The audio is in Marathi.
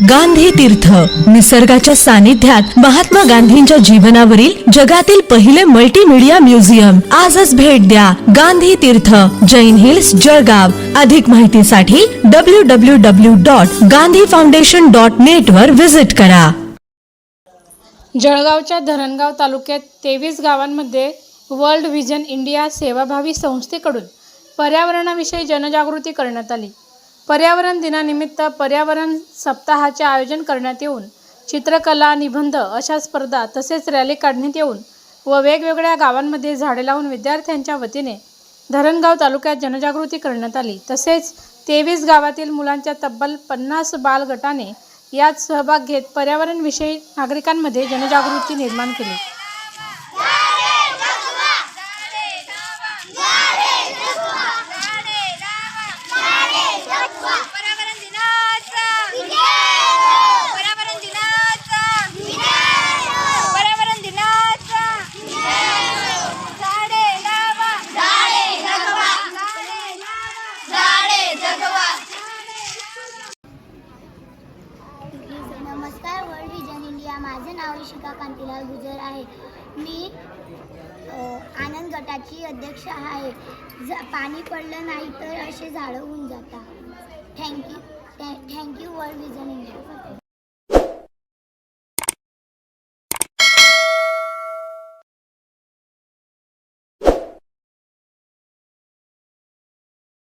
गांधी तीर्थ. निसर्गाच्या सानिध्यात महात्मा गांधींच्या जीवनावरील जगातील पहिले मल्टीमीडिया म्युझियम आजच भेट द्या गांधी तीर्थ. जैन हिल्स जळगाव. अधिक माहितीसाठी W W W dot Gandhi foundation dot net वर व्हिजिट करा. जळगावच्या धरणगाव तालुक्यात तेवीस गावांमध्ये वर्ल्ड व्हिजन इंडिया सेवाभावी संस्थेकडून पर्यावरणाविषयी जनजागृती करण्यात आली. पर्यावरण दिनानिमित्त पर्यावरण सप्ताहाचे आयोजन करण्यात येऊन चित्रकला निबंध अशा स्पर्धा तसेच रॅली काढण्यात येऊन व वेगवेगळ्या गावांमध्ये झाडे लावून विद्यार्थ्यांच्या वतीने धरणगाव तालुक्यात जनजागृती करण्यात आली. तसेच तेवीस गावातील मुलांच्या तब्बल पन्नास बाल गटाने यात सहभाग घेत पर्यावरणविषयी नागरिकांमध्ये जनजागृती निर्माण केली पर्यावरण दिनाचा पर्यावरण दिनाचा पर्यावरण दिनाचा झाडे लावा झाडे जगवा झाडे लावा झाडे जगवा नमस्कार वर्ल्ड विजन इंडिया माझे नाव ऋषिका कांतीलाल गुजर आहे. मी आनंद गटाची अध्यक्ष आहे. ज पाणी पडलं नाही तर असे झाडं होऊन जातात. Thank you thank you world vision India